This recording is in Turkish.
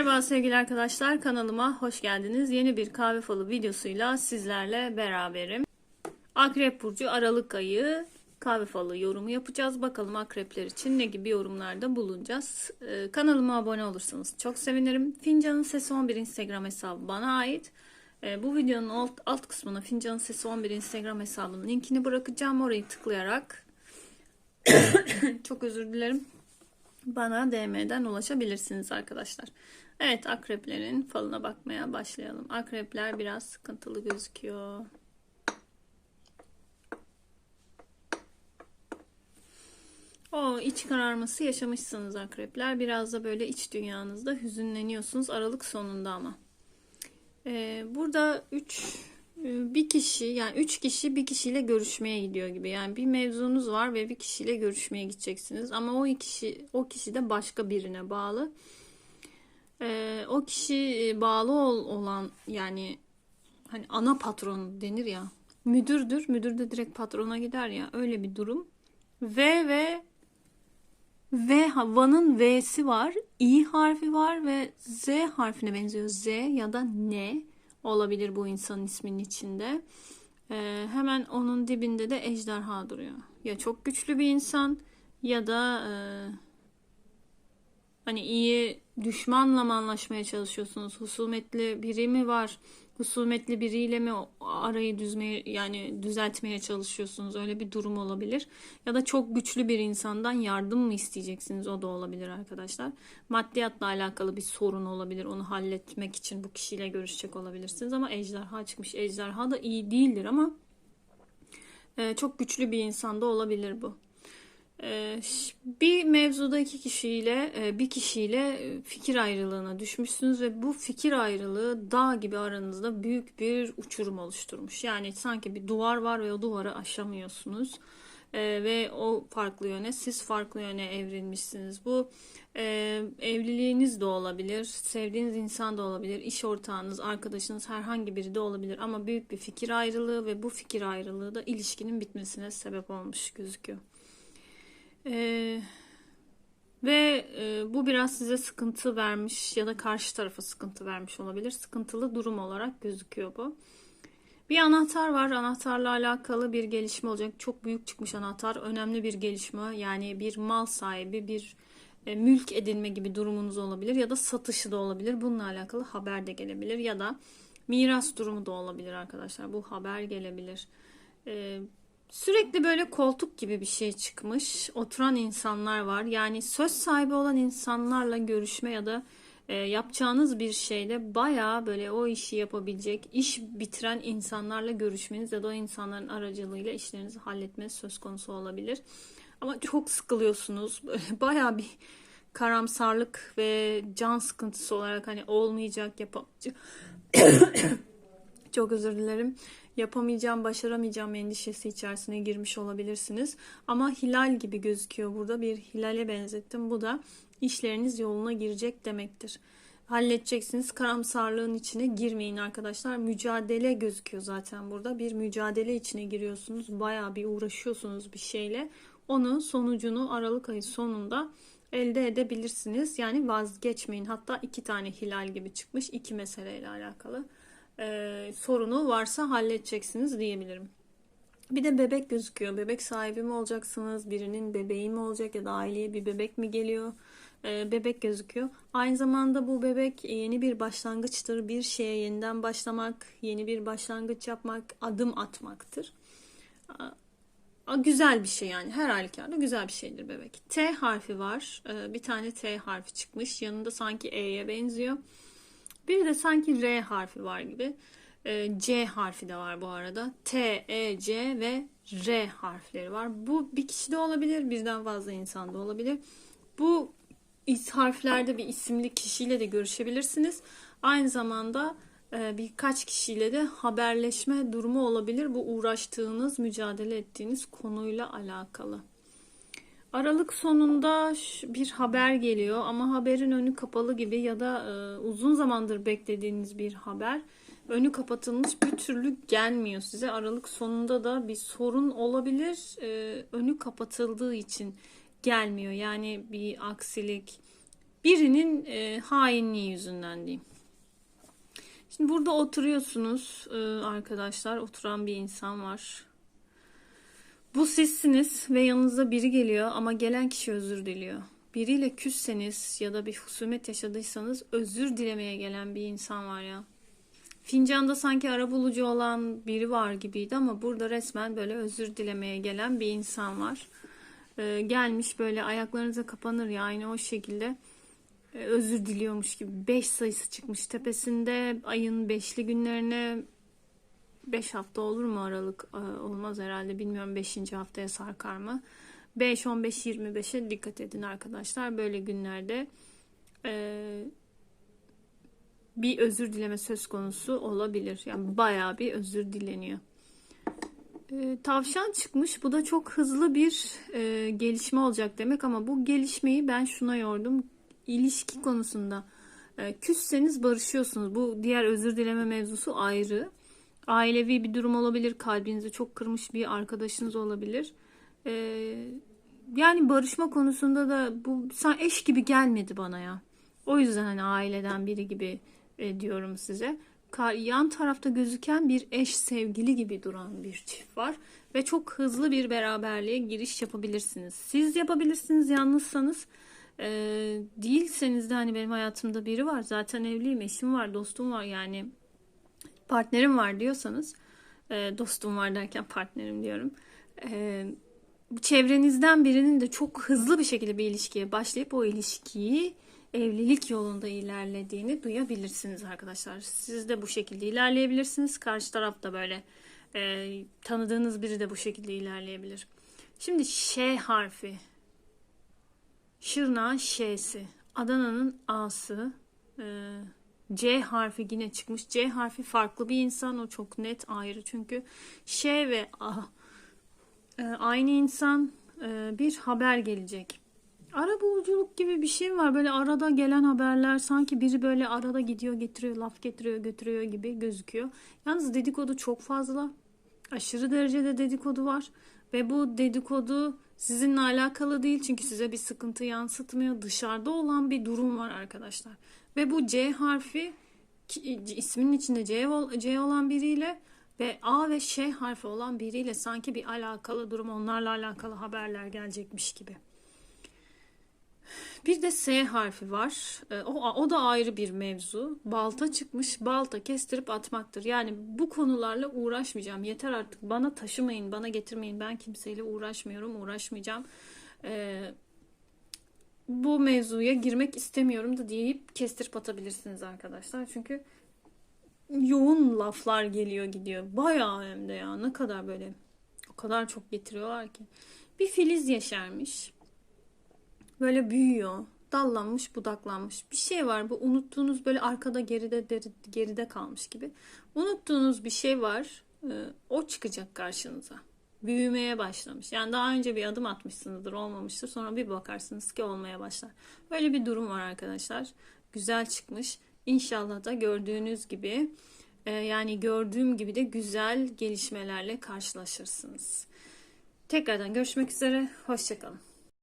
Merhaba sevgili arkadaşlar kanalıma hoş geldiniz. Yeni bir kahve falı videosuyla sizlerle beraberim. Akrep Burcu Aralık ayı kahve falı yorumu yapacağız. Bakalım akrepler için ne gibi yorumlarda bulunacağız. Ee, kanalıma abone olursanız çok sevinirim. Fincanın Sesi 11 Instagram hesabı bana ait. Ee, bu videonun alt, alt kısmına Fincanın Sesi 11 Instagram hesabının linkini bırakacağım. Orayı tıklayarak çok özür dilerim bana DM'den ulaşabilirsiniz arkadaşlar. Evet akreplerin falına bakmaya başlayalım. Akrepler biraz sıkıntılı gözüküyor. O iç kararması yaşamışsınız akrepler. Biraz da böyle iç dünyanızda hüzünleniyorsunuz Aralık sonunda ama. Ee, burada 3 bir kişi yani üç kişi bir kişiyle görüşmeye gidiyor gibi. Yani bir mevzunuz var ve bir kişiyle görüşmeye gideceksiniz. Ama o kişi o kişi de başka birine bağlı. Ee, o kişi bağlı ol, olan yani hani ana patron denir ya. Müdürdür. Müdür de direkt patrona gider ya. Öyle bir durum. V ve V Van'ın V'si var. İ harfi var ve Z harfine benziyor. Z ya da N olabilir bu insanın isminin içinde. Ee, hemen onun dibinde de ejderha duruyor. Ya çok güçlü bir insan ya da e, hani iyi düşmanla mı anlaşmaya çalışıyorsunuz? Husumetli biri mi var? Husumetli biriyle mi arayı düzmeye yani düzeltmeye çalışıyorsunuz? Öyle bir durum olabilir. Ya da çok güçlü bir insandan yardım mı isteyeceksiniz? O da olabilir arkadaşlar. Maddiyatla alakalı bir sorun olabilir. Onu halletmek için bu kişiyle görüşecek olabilirsiniz ama ejderha çıkmış. Ejderha da iyi değildir ama e, çok güçlü bir insanda olabilir bu. Ee, bir mevzuda iki kişiyle e, bir kişiyle e, fikir ayrılığına düşmüşsünüz ve bu fikir ayrılığı dağ gibi aranızda büyük bir uçurum oluşturmuş. Yani sanki bir duvar var ve o duvarı aşamıyorsunuz. Ee, ve o farklı yöne siz farklı yöne evrilmişsiniz. Bu e, evliliğiniz de olabilir, sevdiğiniz insan da olabilir, iş ortağınız, arkadaşınız herhangi biri de olabilir ama büyük bir fikir ayrılığı ve bu fikir ayrılığı da ilişkinin bitmesine sebep olmuş gözüküyor. Ee, ve e, bu biraz size sıkıntı vermiş ya da karşı tarafa sıkıntı vermiş olabilir. Sıkıntılı durum olarak gözüküyor bu. Bir anahtar var. Anahtarla alakalı bir gelişme olacak. Çok büyük çıkmış anahtar. Önemli bir gelişme. Yani bir mal sahibi, bir e, mülk edinme gibi durumunuz olabilir ya da satışı da olabilir. Bununla alakalı haber de gelebilir ya da miras durumu da olabilir arkadaşlar. Bu haber gelebilir. E, Sürekli böyle koltuk gibi bir şey çıkmış. Oturan insanlar var. Yani söz sahibi olan insanlarla görüşme ya da e, yapacağınız bir şeyle baya böyle o işi yapabilecek, iş bitiren insanlarla görüşmeniz ya da o insanların aracılığıyla işlerinizi halletmeniz söz konusu olabilir. Ama çok sıkılıyorsunuz. Baya bir karamsarlık ve can sıkıntısı olarak hani olmayacak, yapamayacak. Çok özür dilerim yapamayacağım, başaramayacağım endişesi içerisine girmiş olabilirsiniz. Ama hilal gibi gözüküyor burada. Bir hilale benzettim. Bu da işleriniz yoluna girecek demektir. Halledeceksiniz. Karamsarlığın içine girmeyin arkadaşlar. Mücadele gözüküyor zaten burada. Bir mücadele içine giriyorsunuz. Baya bir uğraşıyorsunuz bir şeyle. Onu sonucunu Aralık ayı sonunda elde edebilirsiniz. Yani vazgeçmeyin. Hatta iki tane hilal gibi çıkmış. iki meseleyle alakalı e, sorunu varsa halledeceksiniz diyebilirim. Bir de bebek gözüküyor. Bebek sahibi mi olacaksınız? Birinin bebeği mi olacak ya da aileye bir bebek mi geliyor? E, bebek gözüküyor. Aynı zamanda bu bebek yeni bir başlangıçtır. Bir şeye yeniden başlamak, yeni bir başlangıç yapmak, adım atmaktır. A, güzel bir şey yani. Her halükarda güzel bir şeydir bebek. T harfi var. E, bir tane T harfi çıkmış. Yanında sanki E'ye benziyor. Bir de sanki R harfi var gibi. E, C harfi de var bu arada. T, E, C ve R harfleri var. Bu bir kişi de olabilir, birden fazla insan da olabilir. Bu is harflerde bir isimli kişiyle de görüşebilirsiniz. Aynı zamanda e, birkaç kişiyle de haberleşme durumu olabilir. Bu uğraştığınız, mücadele ettiğiniz konuyla alakalı. Aralık sonunda bir haber geliyor ama haberin önü kapalı gibi ya da e, uzun zamandır beklediğiniz bir haber önü kapatılmış bir türlü gelmiyor size. Aralık sonunda da bir sorun olabilir. E, önü kapatıldığı için gelmiyor. Yani bir aksilik birinin e, hainliği yüzünden diyeyim. Şimdi burada oturuyorsunuz e, arkadaşlar. Oturan bir insan var. Bu sizsiniz ve yanınıza biri geliyor ama gelen kişi özür diliyor. Biriyle küsseniz ya da bir husumet yaşadıysanız özür dilemeye gelen bir insan var ya. Fincanda sanki arabulucu olan biri var gibiydi ama burada resmen böyle özür dilemeye gelen bir insan var. Ee, gelmiş böyle ayaklarınıza kapanır ya aynı o şekilde e, özür diliyormuş gibi 5 sayısı çıkmış tepesinde ayın 5'li günlerine 5 hafta olur mu aralık Ee, olmaz herhalde bilmiyorum 5. haftaya sarkar mı 5 15 25'e dikkat edin arkadaşlar böyle günlerde e, bir özür dileme söz konusu olabilir yani bayağı bir özür dileniyor e, tavşan çıkmış. Bu da çok hızlı bir e, gelişme olacak demek ama bu gelişmeyi ben şuna yordum. İlişki konusunda e, küsseniz barışıyorsunuz. Bu diğer özür dileme mevzusu ayrı. Ailevi bir durum olabilir. Kalbinizi çok kırmış bir arkadaşınız olabilir. E, yani barışma konusunda da bu sen eş gibi gelmedi bana ya. O yüzden hani aileden biri gibi e, diyorum size. Yan tarafta gözüken bir eş sevgili gibi duran bir çift var ve çok hızlı bir beraberliğe giriş yapabilirsiniz. Siz yapabilirsiniz yalnızsanız. Ee, değilseniz de hani benim hayatımda biri var zaten evliyim eşim var dostum var yani partnerim var diyorsanız e, dostum var derken partnerim diyorum. E, çevrenizden birinin de çok hızlı bir şekilde bir ilişkiye başlayıp o ilişkiyi evlilik yolunda ilerlediğini duyabilirsiniz arkadaşlar. Siz de bu şekilde ilerleyebilirsiniz. Karşı taraf da böyle e, tanıdığınız biri de bu şekilde ilerleyebilir. Şimdi Ş harfi. Şırnağın Ş'si. Adana'nın A'sı. E, C harfi yine çıkmış. C harfi farklı bir insan. O çok net ayrı çünkü. Ş ve A. E, aynı insan e, bir haber gelecek. Ara buluculuk gibi bir şey var. Böyle arada gelen haberler sanki biri böyle arada gidiyor getiriyor laf getiriyor götürüyor gibi gözüküyor. Yalnız dedikodu çok fazla. Aşırı derecede dedikodu var. Ve bu dedikodu sizinle alakalı değil. Çünkü size bir sıkıntı yansıtmıyor. Dışarıda olan bir durum var arkadaşlar. Ve bu C harfi isminin içinde C, C olan biriyle ve A ve Ş harfi olan biriyle sanki bir alakalı durum onlarla alakalı haberler gelecekmiş gibi. Bir de S harfi var. E, O, o da ayrı bir mevzu. Balta çıkmış. Balta kestirip atmaktır. Yani bu konularla uğraşmayacağım. Yeter artık. Bana taşımayın, bana getirmeyin. Ben kimseyle uğraşmıyorum, uğraşmayacağım. E, bu mevzuya girmek istemiyorum da deyip kestirip atabilirsiniz arkadaşlar. Çünkü yoğun laflar geliyor gidiyor. Bayağı hem de ya. Ne kadar böyle o kadar çok getiriyorlar ki. Bir filiz yeşermiş. Böyle büyüyor. Dallanmış, budaklanmış. Bir şey var. Bu unuttuğunuz böyle arkada geride geride kalmış gibi. Unuttuğunuz bir şey var. Ee, O çıkacak karşınıza. Büyümeye başlamış. Yani daha önce bir adım atmışsınızdır, olmamıştır. Sonra bir bakarsınız ki olmaya başlar. Böyle bir durum var arkadaşlar. Güzel çıkmış. İnşallah da gördüğünüz gibi e, yani gördüğüm gibi de güzel gelişmelerle karşılaşırsınız. Tekrardan görüşmek üzere. Hoşçakalın.